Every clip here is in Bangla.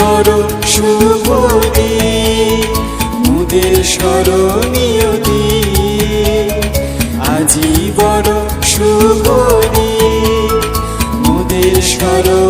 বড় শুভ দিন মুদের স্মরণীয় আজি বড় শুভ দিন মুদের স্মরণীয়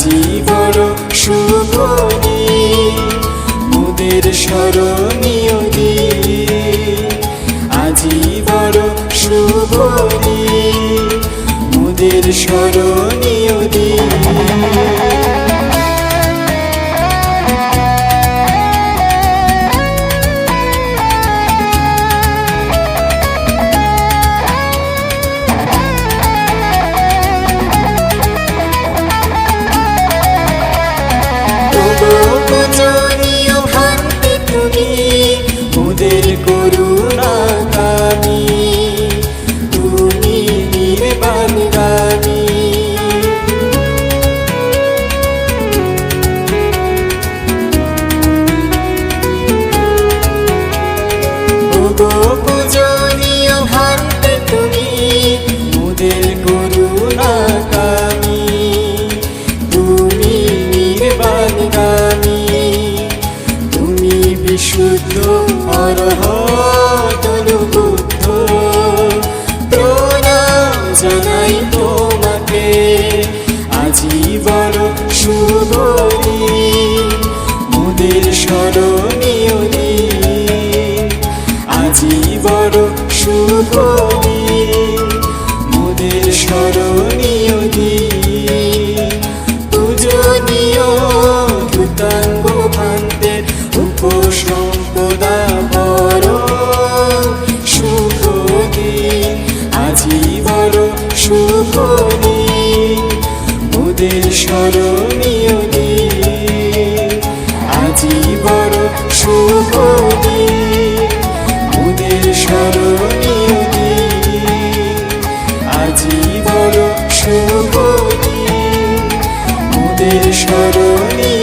আজি বড় শুভ দিন মোদের স্মরণীয় আজি বড় শুভনি মোদের স্মরণীয় বিশুদ্ধ অরহ তনুবুদ্ধ প্রণাম জানাই তোমাকে। আজি বড় মোদের স্মরণীয় দিন। আজি আজীবন সুখনি মোদের স্মরণীয় আজীবন সুখনি মোদের স্মরণীয় আজীবন সুখনি মোদের স্মরণীয়